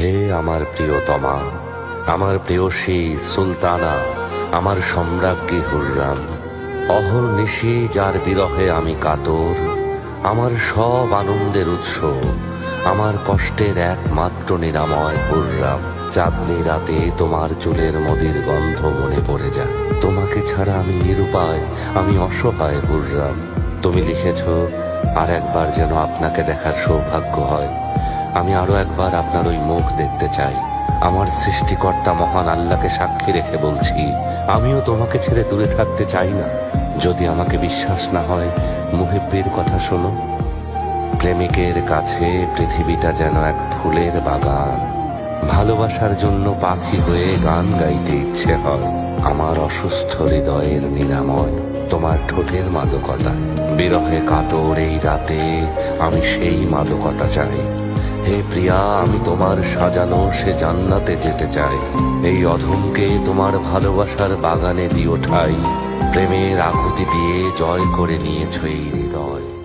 হে আমার প্রিয়তমা, আমার প্রেয়সী সুলতানা, আমার সম্রাজ্ঞী হুররাম অহর নিশি যার বিরহে আমি কাতর, আমার সব আনন্দের উৎস, আমার কষ্টের একমাত্র নিরাময় হুররাম চাঁদনি রাতে তোমার চুলের মদির গন্ধ মনে পড়ে যায়। তোমাকে ছাড়া আমি নিরুপায়, আমি অসহায় হুররাম তুমি লিখেছ, আর একবার যেন আপনাকে দেখার সৌভাগ্য হয় আমি আরও একবার আপনার ওই মুখ দেখতে চাই। আমার সৃষ্টিকর্তা মহান আল্লাহকে সাক্ষী রেখে বলছি, আমিও তোমাকে ছেড়ে দূরে থাকতে চাই না। যদি আমাকে বিশ্বাস না হয় মুহিব্বির কথা শোনো। প্রেমিকের কাছে পৃথিবীটা যেন এক ফুলের বাগান। ভালোবাসার জন্য পাখি হয়ে গান গাইতে ইচ্ছে হয়। আমার অসুস্থ হৃদয়ের নিরাময়, তোমার ঠোঁটের মাদকতা। বিরহে কাতর এই রাতে আমি সেই মাদকতা চাই। হে প্রিয়া, আমি তোমার সাজানো সে জান্নাতে যেতে চাই। এই অধমকে তোমার ভালোবাসার বাগানে দিও ঠাই প্রেমের আকুতি দিয়ে জয় করে নিয়েছ এই হৃদয়।